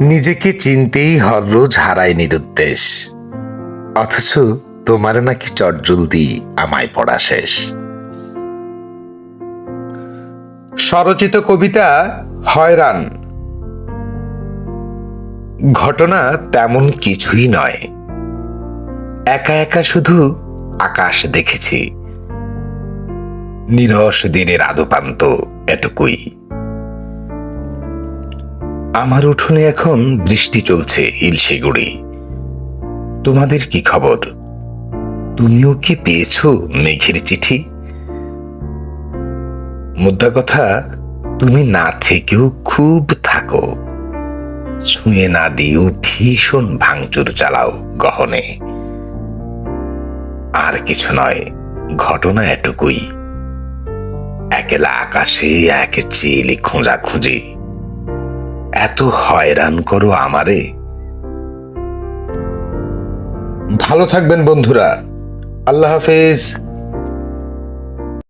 নিজেকে চিনতেই হররোজ হারায় নিরুদ্দেশ। অথচ তোমার নাকি চটজলদি আমায় পড়া শেষ। স্বরচিত কবিতা হয়রান। ঘটনা তেমন কিছুই নয়। একা একা শুধু আকাশ দেখেছি। নিরস দিনের আদোপান্ত এটুকুই। আমার উঠোনে এখন বৃষ্টি চলছে, ইলশিগুড়ি। তোমাদের কি খবর? তুমিও কি পেয়েছ মেঘের চিঠি? মুদ্রা কথা, তুমি না থেকেও খুব থাকো। ছুঁয়ে না দিয়েও ভীষণ ভাঙচুর চালাও গহনে। আর কিছু নয়, ঘটনা এটুকুই। একেলা আকাশে এক চিলি খোঁজা খুঁজি এত হয়রান করো আমারে। ভালো থাকবেন বন্ধুরা। আল্লাহ হাফেজ।